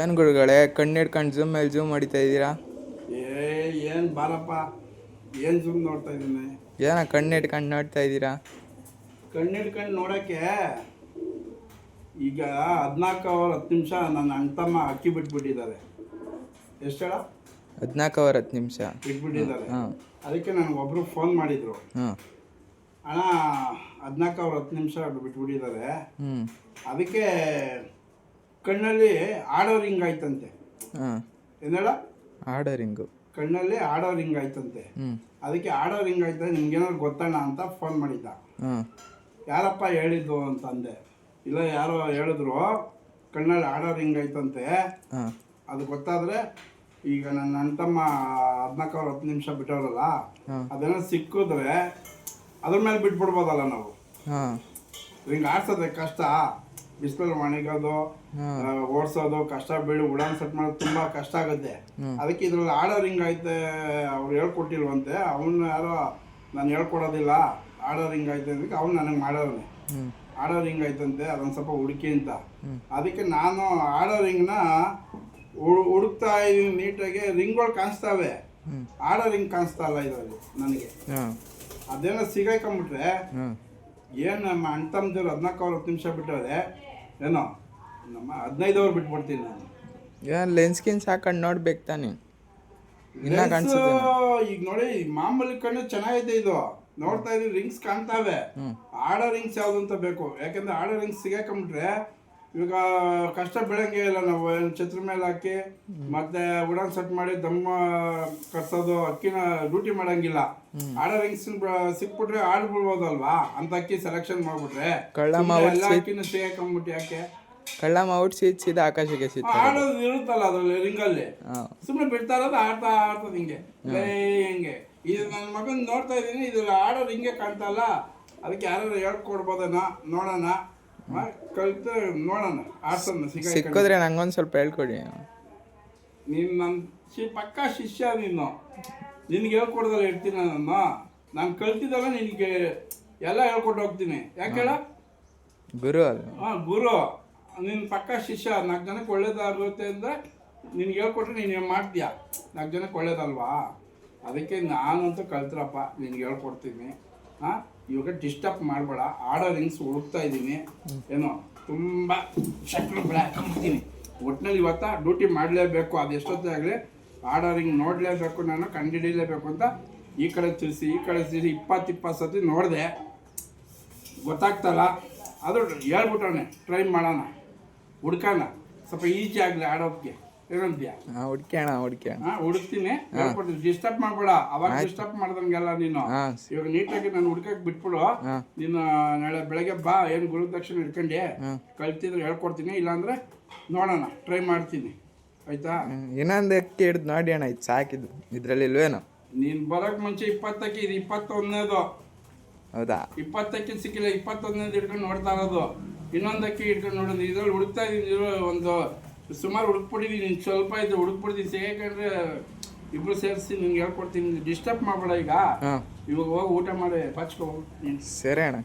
ಏನು ಗುರುಗಳೇ ಕಣ್ಣು ಹಿಡ್ಕೊಂಡು ಜೂಮ್ ಮೇಲೆ ಜೂಮ್ ಹೊಡಿತಾ ಇದ್ದೀರಾ? ಏ ಏನು ಬಾರಪ್ಪ ಏನು ಜೂಮ್ ನೋಡ್ತಾ ಇದ್ದೀನಿ? ಏನ ಕಣ್ಣು ಹಿಡ್ಕೊಂಡು ನೋಡ್ತಾ ಇದ್ದೀರಾ? ಕಣ್ಣಿಡ್ಕೊಂಡು ನೋಡೋಕ್ಕೆ ಈಗ ಹದಿನಾಲ್ಕು ಅವರ್ ಹತ್ತು ನಿಮಿಷ ನನ್ನ ಅಣ್ತಮ್ಮ ಅಕ್ಕಿ ಬಿಟ್ಬಿಟ್ಟಿದ್ದಾರೆ. ಎಷ್ಟು ಹೇಳ? ಹದಿನಾಲ್ಕು ಅವರ್ ಹತ್ತು ನಿಮಿಷ. ಬಿಟ್ಬಿಟ್ಟಿದ್ದಾರೆ. ಹಾಂ ಅದಕ್ಕೆ ನನಗೆ ಒಬ್ಬರು ಫೋನ್ ಮಾಡಿದರು. ಹಾಂ. ಅಣ್ಣ ಹದಿನಾಲ್ಕು ಅವರ್ ಹತ್ತು ನಿಮಿಷ ಬಿಟ್ಬಿಟ್ಟಿದ್ದಾರೆ. ಹ್ಞೂ ಅದಕ್ಕೆ ಕಣ್ಣಲ್ಲಿ ಆಡೋ ರಿಂಗ್ ಆಯ್ತಂತೆ. ಹಾಂ. ಆಡೋ ಆರ್ಡರಿಂಗು ಕಣ್ಣಲ್ಲಿ ಆಡೋ ರಿಂಗ್ ಆಯ್ತಂತೆ. ಅದಕ್ಕೆ ಆಡೋ ರಿಂಗ್ ಆಯ್ತಂದ್ರೆ ನಿಮ್ಗೇನಾದ್ರು ಗೊತ್ತಣ್ಣ ಅಂತ ಫೋನ್ ಮಾಡಿದ್ದ. ಹಾಂ ಯಾರಪ್ಪ ಹೇಳಿದ್ದು ಅಂತಂದೆ ಇಲ್ಲ ಯಾರೋ ಹೇಳಿದ್ರು ಕಣ್ಣಲ್ಲಿ ಆಡೋ ರಿಂಗ್ ಆಯ್ತಂತೆ. ಹಾಂ. ಅದು ಗೊತ್ತಾದ್ರೆ ಈಗ ನನ್ನ ಅಣ್ತಮ್ಮ ಹದಿನಾಲ್ಕು ಅವ್ರು ಹತ್ತು ನಿಮಿಷ ಬಿಟ್ಟವ್ರಲ್ಲ ಹಾಂ. ಅದೇನೋ ಸಿಕ್ಕಿದ್ರೆ ಅದ್ರ ಮೇಲೆ ಬಿಟ್ಬಿಡ್ಬೋದಲ್ಲ ನಾವು. ಹಾಂ. ರಿಂಗ್ ಆಡ್ಸೋದೆ ಕಷ್ಟ. ಬಿಸಿಲಲ್ಲಿ ಒಣಗೋದು ಓಡಿಸೋದು ಕಷ್ಟ ಬೀಳು ಉಡಾನ್ ಸೆಟ್ ಮಾಡೋದು ತುಂಬ ಕಷ್ಟ ಆಗುತ್ತೆ. ಅದಕ್ಕೆ ಇದ್ರಲ್ಲಿ ಆರ್ಡರ್ ಹಿಂಗೈತೆ ಅವ್ರು ಹೇಳ್ಕೊಟ್ಟಿಲ್ವಂತೆ ಅವನ್ನ ಯಾರೋ ನಾನು ಹೇಳ್ಕೊಡೋದಿಲ್ಲ ಆರ್ಡರ್ ಹಿಂಗೈತೆ ಅದಕ್ಕೆ ಅವ್ನು ನನಗೆ ಮಾಡೋನೆ ಆರ್ಡರ್ ಹಿಂಗೈತಂತೆ ಅದೊಂದು ಸ್ವಲ್ಪ ಹುಡುಕಿ ಅಂತ. ಅದಕ್ಕೆ ನಾನು ಆರ್ಡರ್ ರಿಂಗ್ನ ಹುಡುಕ್ತಾ ಇದೀನಿ ನೀಟಾಗಿ ರಿಂಗ್ಗಳು ಕಾಣಿಸ್ತಾವೆ. ಆರ್ಡರ್ ರಿಂಗ್ ಕಾಣಿಸ್ತಾ ಇಲ್ಲ ಇದರಲ್ಲಿ ನನಗೆ. ಅದೇನೋ ಸಿಗಾಕೊಂಬಿಟ್ರೆ ಏನು ನಮ್ಮ ಅಣ್ಣ ತಮ್ಮದಿರು ಹದಿನಾಲ್ಕು ಅವ್ರ ಹತ್ತು ನಿಮಿಷ ಬಿಟ್ಟವ್ರೆ ಏನೋ ನಮ್ಮ ಹದಿನೈದು ಅವ್ರು ಬಿಟ್ಬಿಡ್ತೀನಿ ನಾನು. ಏನು ಲೆನ್ಸ್ ಗಿನ್ಸ್ ಹಾಕೊಂಡು ನೋಡ್ಬೇಕು ತಾನೆ. ಇನ್ನ ಕಾಣಿಸುತ್ತೆ ಈಗ ನೋಡಿ ಮಾಮೂಲಿ ಕಣ್ಣು ಚೆನ್ನಾಗೈತೆ ಇದು. ನೋಡ್ತಾ ಇದೀವಿ ರಿಂಗ್ಸ್ ಕಾಣ್ತಾವೆ. ಆಡೋ ರಿಂಗ್ಸ್ ಯಾವ್ದು ಅಂತ ಬೇಕು. ಯಾಕಂದ್ರೆ ಆಡೋ ರಿಂಗ್ಸ್ ಸಿಗಾಕೊಂಬಿಟ್ರೆ ಇವಾಗ ಕಷ್ಟ ಬೆಳಂಗೆ ಇಲ್ಲ ನಾವು ಏನ್ ಛತ್ರ ಮೇಲೆ ಹಾಕಿ ಮತ್ತೆ ಉಡಾನ್ ಸೆಟ್ ಮಾಡಿ ದಮ್ಮ ಕಟ್ಸೋದು ಅಕ್ಕಿನ ಡ್ಯೂಟಿ ಮಾಡಂಗಿಲ್ಲ. ಆಡೋ ರಿಂಗ್ಸ್ ಸಿಕ್ಬಿಟ್ರೆ ಆಡ್ಬಿಡ್ಬೋದಲ್ವಾ? ಅಂತ ಅಕ್ಕಿ ಸೆಲೆಕ್ಷನ್ ಮಾಡ್ಬಿಟ್ರೆ. ಎಲ್ಲ ಅಕ್ಕಿನ ಸಿಗಾಕೊಂಬಿಟ್ಟು ಯಾಕೆ? ಕಳ್ಳ ಔಟ್ ಸೀಟ್ ಸೀದಾ ಆಕಾಶಕ್ಕೆ ಸಿಗ್ತಾರೆ ಆಡೋದು ಇರುತ್ತಲ್ಲ ಅದ್ರಲ್ಲಿ ರಿಂಗಲ್ಲಿ ಸುಮ್ಮನೆ ಬಿಡ್ತಾ ಇರೋದು ಆಡ್ತಾ ಆಡ್ತದ ಹಿಂಗೆ. ಹಿಂಗೆ. ಇದು ನನ್ನ ಮಗನ್ ನೋಡ್ತಾ ಇದ್ದೀನಿ ಇದು ಆಡೋದು ಹಿಂಗೆ ಕಾಣ್ತಲ್ಲ ಅದಕ್ಕೆ ಯಾರು ಹೇಳ್ಕೊಡ್ಬೋದನ ನೋಡೋಣ. ಕಲ್ತು ನೋಡೋಣ ಆಸನ ಸಿಕ್ಕಿದ್ರೆ ನಂಗೊಂದು ಸ್ವಲ್ಪ ಹೇಳ್ಕೊಡಿ. ನೀನು ನನ್ನ ಶಿ ಪಕ್ಕ ಶಿಷ್ಯ ನೀನು. ನಿನ್ಗೆ ಹೇಳ್ಕೊಡ್ದಲ್ಲ ಇರ್ತೀನಿ ನಾನು ನಾನು ಕಲ್ತಿದ್ದಲ್ಲ ನಿನಗೆ ಎಲ್ಲ ಹೇಳ್ಕೊಟ್ಟು ಹೋಗ್ತೀನಿ. ಯಾಕೆ ಹೇಳ? ಗುರು ಅಲ್ಲ ಹಾಂ ಗುರು. ನಿನ್ನ ಪಕ್ಕ ಶಿಷ್ಯ ನಾಲ್ಕು ಜನಕ್ಕೆ ಒಳ್ಳೇದಾಗುತ್ತೆ ಅಂದರೆ ನಿನ್ಗೆ ಹೇಳ್ಕೊಟ್ರೆ ನೀನು ಮಾಡ್ತೀಯ? ನಾಲ್ಕು ಜನಕ್ಕೆ ಒಳ್ಳೇದಲ್ವಾ? ಅದಕ್ಕೆ ನಾನಂತೂ ಕಲ್ತ್ರಪ್ಪ ನಿನ್ಗೆ ಹೇಳ್ಕೊಡ್ತೀನಿ. ಹಾಂ? ಇವಾಗ ಡಿಸ್ಟರ್ಬ್ ಮಾಡಬೇಡ. ಆಡೋ ರಿಂಗ್ಸ್ ಹುಡುಕ್ತಾ ಇದ್ದೀನಿ. ಏನೋ ತುಂಬ ಶಕ್ಲು ಬ್ಲ್ಯಾಕ್ ಒಟ್ಟಿನಲ್ಲಿ ಇವತ್ತ ಡ್ಯೂಟಿ ಮಾಡಲೇಬೇಕು. ಅದು ಎಷ್ಟೊತ್ತೇ ಆಗಲಿ ಆಡೋ ರಿಂಗ್ ನೋಡಲೇಬೇಕು ನಾನು ಕಂಡುಹಿಡಿಯಲೇಬೇಕು ಅಂತ ಈ ಕಡೆ ತಿಳಿಸಿ, ಈ ಕಡೆ ತಿರ್ಸಿ ಇಪ್ಪತ್ತು ಇಪ್ಪತ್ತು ಸತಿ ನೋಡಿದೆ. ಗೊತ್ತಾಗ್ತಲ್ಲ? ಅದು ಹೇಳ್ಬಿಟ್ಟವನೆ ಟ್ರೈ ಮಾಡೋಣ. ಹುಡ್ಕೋಣ. ಸ್ವಲ್ಪ ಈಜಿ ಆಗಲಿ ಆಡೋದಕ್ಕೆ ಹಾಂ ಹುಡ್ಕ್ಯಾಣ ಹುಡ್ಕ್ಯಾಣ ಹುಡುಕ್ತೀನಿ ಡಿಸ್ಟರ್ಬ್ ಮಾಡ್ಬೇಡ. ಅವಾಗ ಡಿಸ್ಟರ್ಬ್ ಮಾಡ್ದಂಗೆಲ್ಲ ನೀನು. ಇವಾಗ ನೀಟಾಗಿ ನಾನು ಹುಡ್ಕಕ್ಕೆ ಬಿಟ್ಬಿಡು. ನೀನು ನಾಳೆ ಬೆಳಗ್ಗೆ ಬಾ. ಏನು ಗುರುದಕ್ಷಿಣೆ ಇಟ್ಕೊಂಡೆ ಹಾಂ. ಕಲ್ತಿದ್ರೆ ಹೇಳ್ಕೊಡ್ತೀನಿ. ಇಲ್ಲಾಂದ್ರೆ ನೋಡೋಣ. ಟ್ರೈ ಮಾಡ್ತೀನಿ. ಆಯ್ತಾ? ಇನ್ನೊಂದು ಅಕ್ಕಿ ಹಿಡ್ದು ನೋಡಿ ಅಣ್ಣ ಇದು ಸಾಕಿದ್ದು ಇದರಲ್ಲಿ ಇಲ್ವೇನೋ? ನೀನು ಬರೋಕ್ಕೆ ಮುಂಚೆ ಇಪ್ಪತ್ತಕ್ಕೆ ಇದು ಇಪ್ಪತ್ತೊಂದನೇದು. ಹೌದಾ? ಇಪ್ಪತ್ತಕ್ಕೆ ಸಿಕ್ಕಿಲ್ಲ. ಇಪ್ಪತ್ತೊಂದನೇದು ಹಿಡ್ಕೊಂಡು ನೋಡ್ತಾ ಇರೋದು. ಇನ್ನೊಂದಕ್ಕೆ ಹಿಡ್ಕೊಂಡು ನೋಡೋದು. ಇದ್ರಲ್ಲಿ ಹುಡುಕ್ತಾ ಇದ್ದೀನಿ ಒಂದು ಸುಮಾರು ಹುಡುಕ್ಬಿಟ್ಟಿದ್ದೀನಿ ನೀನು ಸ್ವಲ್ಪ ಇದ್ದು ಹುಡುಕ್ಬಿಡ್ತೀನಿ ಸೇರ್ಕೊಂಡ್ರೆ ಇಬ್ರು ಸೇರಿಸಿ ನಿನ್ಗೆ ಹೇಳ್ಕೊಡ್ತೀನಿ. ಡಿಸ್ಟರ್ಬ್ ಮಾಡ್ಬೇಡ ಈಗ. ಇವಾಗ ಹೋಗಿ ಊಟ ಮಾಡಿ ಪಚ್ಕೊ ನೀನು. ಸರಿ ಅಣ್ಣ.